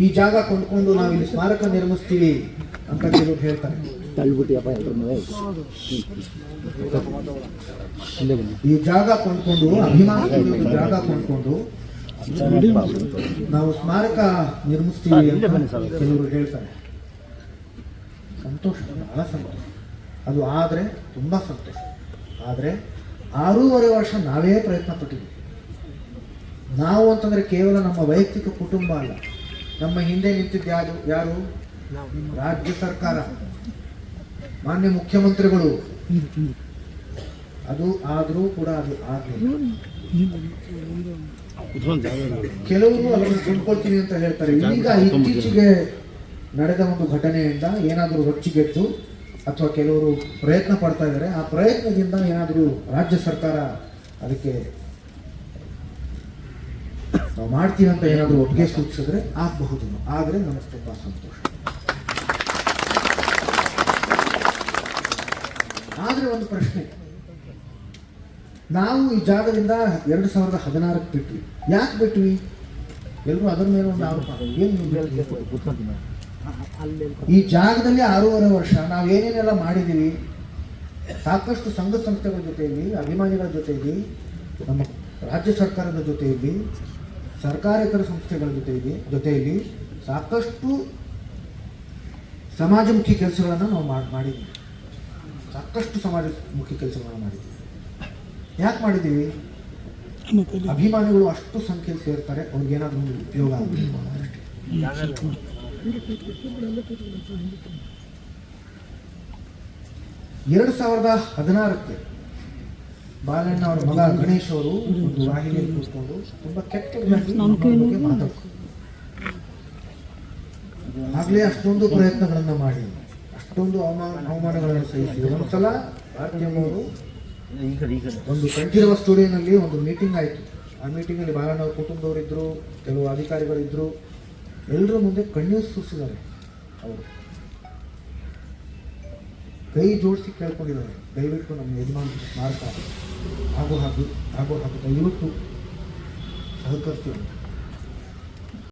ಈ ಜಾಗ ಕೊಂಡ್ಕೊಂಡು ನಾವು ಇಲ್ಲಿ ಸ್ಮಾರಕ ನಿರ್ಮಿಸ್ತೀವಿ ಅಂತ ಕೆಲವರು ಹೇಳ್ತಾರೆ. ಈ ಜಾಗ ಕೊಂಡ್ಕೊಂಡು ಅಭಿಮಾನಿಗಳು ಜಾಗ ಕೊಂಡ್ಕೊಂಡು ನಾವು ಸ್ಮಾರಕ ನಿರ್ಮಿಸ್ತೀವಿ ಅಂತ ಕೆಲವರು ಹೇಳ್ತಾರೆ. ಸಂತೋಷ ಬಹಳ ಸಂತೋಷ. ಅದು ಆದರೆ ತುಂಬ ಸಂತೋಷ. ಆದರೆ ಆರೂವರೆ ವರ್ಷ ನಾವೇ ಪ್ರಯತ್ನ ಪಟ್ಟಿದ್ದೀವಿ ನಾವು ಅಂತಂದ್ರೆ ಕೇವಲ ನಮ್ಮ ವೈಯಕ್ತಿಕ ಕುಟುಂಬ ಅಲ್ಲ. ನಮ್ಮ ಹಿಂದೆ ನಿಂತಿದ್ದು ಯಾರು? ಯಾರು? ರಾಜ್ಯ ಸರ್ಕಾರ. ಮಾನ್ಯ ಮುಖ್ಯಮಂತ್ರಿಗಳು. ಅದು ಆದರೂ ಕೂಡ ಅದು ಆಗಲಿಲ್ಲ. ಕೆಲವರು ಅದನ್ನು ಕೊಂಡ್ಕೊಳ್ತೀನಿ ಅಂತ ಹೇಳ್ತಾರೆ. ಈಗ ಇತ್ತೀಚೆಗೆ ನಡೆದ ಒಂದು ಘಟನೆಯಿಂದ ಏನಾದರೂ ರೊಚ್ಚಿಗೆದ್ದು ಅಥವಾ ಕೆಲವರು ಪ್ರಯತ್ನ ಪಡ್ತಾ ಇದ್ದಾರೆ, ಆ ಪ್ರಯತ್ನದಿಂದ ಏನಾದರೂ ರಾಜ್ಯ ಸರ್ಕಾರ ಅದಕ್ಕೆ ನಾವು ಮಾಡ್ತೀವಿ ಅಂತ ಏನಾದರೂ ಒಪ್ಪಿಗೆ ಸೂಚಿಸಿದ್ರೆ ಆಗಬಹುದು. ಆದರೆ ನಮಗೆ ತುಂಬ ಸಂತೋಷ. ಆದರೆ ಒಂದು ಪ್ರಶ್ನೆ. ನಾವು ಈ ಜಾಗದಿಂದ ಎರಡು ಸಾವಿರದ ಹದಿನಾರಕ್ಕೆ ಬಿಟ್ವಿ. ಯಾಕೆ ಬಿಟ್ವಿ? ಎಲ್ಲರೂ ಅದರ ಮೇಲೆ ಒಂದು ಆರೋಪ. ಏನು ಈ ಜಾಗದಲ್ಲಿ ಆರೂವರೆ ವರ್ಷ ನಾವು ಏನೇನೆಲ್ಲ ಮಾಡಿದ್ದೀವಿ ಸಾಕಷ್ಟು ಸಂಘ ಸಂಸ್ಥೆಗಳ ಜೊತೆಯಲ್ಲಿ, ಅಭಿಮಾನಿಗಳ ಜೊತೆಯಲ್ಲಿ, ನಮ್ಮ ರಾಜ್ಯ ಸರ್ಕಾರದ ಜೊತೆಯಲ್ಲಿ ಸರ್ಕಾರೇತರ ಸಂಸ್ಥೆಗಳ ಜೊತೆಗೆ ಜೊತೆಯಲ್ಲಿ ಸಾಕಷ್ಟು ಸಮಾಜಮುಖಿ ಕೆಲಸಗಳನ್ನು ನಾವು ಮಾಡಿ ಮಾಡಿದ್ದೀವಿ ಸಾಕಷ್ಟು ಸಮಾಜಮುಖಿ ಕೆಲಸಗಳನ್ನು ಮಾಡಿದ್ದೀವಿ ಯಾಕೆ ಮಾಡಿದ್ದೀವಿ? ಅಭಿಮಾನಿಗಳು ಅಷ್ಟು ಸಂಖ್ಯೆಯಲ್ಲಿ ಸೇರ್ತಾರೆ ಅವ್ರಿಗೇನಾದ್ರೂ ಒಂದು ಉಪಯೋಗ ಎರಡು ಸಾವಿರದ ಹದಿನಾರಕ್ಕೆ ಬಾಲಣ್ಣ ಅವರ ಮಗ ಗಣೇಶ್ ಅವರು ಒಂದು ವಾಹಿನಿಯಲ್ಲಿ ಕೂತ್ಕೊಂಡು ತುಂಬ ಕೆಟ್ಟ ಮಾತಾಡ್ತಾರೆ. ಆಗ್ಲೇ ಅಷ್ಟೊಂದು ಪ್ರಯತ್ನಗಳನ್ನು ಮಾಡಿ ಅಷ್ಟೊಂದು ಅವಮಾನ ಅವಮಾನಗಳನ್ನು ಸಹಿಸಿ ಒಂದ್ಸಲ ಸಲ ಅವರು ಒಂದು ಕಂಠೀರವ ಸ್ಟುಡಿಯೋನಲ್ಲಿ ಒಂದು ಮೀಟಿಂಗ್ ಆಯಿತು. ಆ ಮೀಟಿಂಗಲ್ಲಿ ಬಾಲಣ್ಣ ಅವ್ರ ಕುಟುಂಬದವರಿದ್ದರು ಕೆಲವು ಅಧಿಕಾರಿಗಳಿದ್ದರು ಎಲ್ಲರ ಮುಂದೆ ಕಣ್ಣೀರು ಸುರಿಸಿದ್ದಾರೆ ಅವರು. ಕೈ ಜೋಡಿಸಿ ಕೇಳ್ಕೊಂಡಿದ್ದಾರೆ. ದಯವಿಟ್ಟು ನಮ್ಮ ಯಜಮಾನ ಸ್ಮಾರಕ ಆಗೋ ಹಾಗೆ ಆಗೋ ಹಾಗೆ ದಯವಿಟ್ಟು ಸಹಕರಿಸಿ ಅಂತ.